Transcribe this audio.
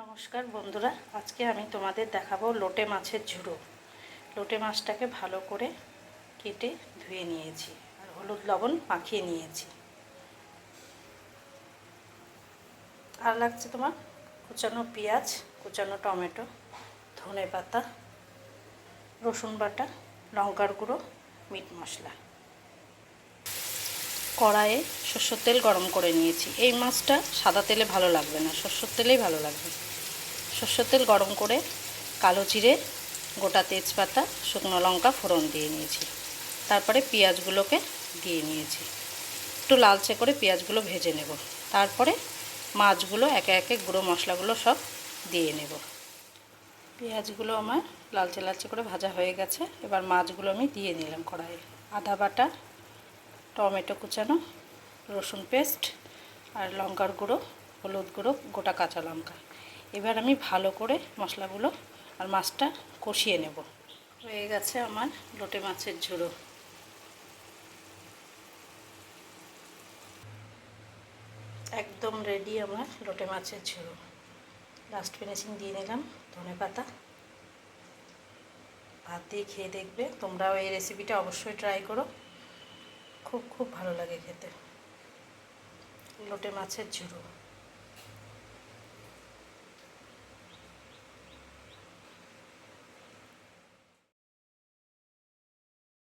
নমস্কার বন্ধুরা, আজকে আমি তোমাদের দেখাবো লোটে মাছের ঝুড়ো। লোটে মাছটাকে ভালো করে কেটে ধুয়ে নিয়েছি আর হলুদ লবণ মাখিয়ে নিয়েছি। আর লাগছে তোমার কুচানো পেঁয়াজ, কুচানো টমেটো ধনে পাতা রসুন বাটা, লঙ্কার গুঁড়ো, মিট মশলা। কড়াইয়ে সর্ষের তেল গরম করে নিয়েছি। এই মাছটা সাদা তেলে ভালো লাগবে না, সর্ষের তেলেই ভালো লাগবে। সর্ষের তেল গরম করে কালো জিরে, গোটা তেজপাতা, শুকনো লঙ্কা ফোড়ন দিয়ে নিয়েছি। তারপরে পেঁয়াজগুলোকে দিয়ে নিয়েছি। একটু লালচে করে পেঁয়াজগুলো ভেজে নেব। তারপরে মাছগুলো একে একে গুঁড়ো মশলাগুলো সব দিয়ে নেব। পেঁয়াজগুলো আমার লালচে লালচে করে ভাজা হয়ে গেছে। এবার মাছগুলো আমি দিয়ে নিলাম কড়াইয়ে। আদা বাটা টমেটো কুচানো, রসুন পেস্ট আর লঙ্কার গুঁড়ো, হলুদ গুঁড়ো, গোটা কাঁচা লঙ্কা। এবার আমি ভালো করে মশলাগুলো আর মাছটা কষিয়ে নেব। হয়ে গেছে আমার লোটে মাছের ঝুড়ো একদম রেডি আমার লোটে মাছের ঝুড়ো লাস্ট ফিনিশিং দিয়ে নিলাম ধনে পাতা। ভাত দিয়ে খেয়ে দেখবে, তোমরাও এই রেসিপিটা অবশ্যই ট্রাই করো। খুব খুব ভালো লাগে খেতে। লোটে মাছের ঝুড়ো।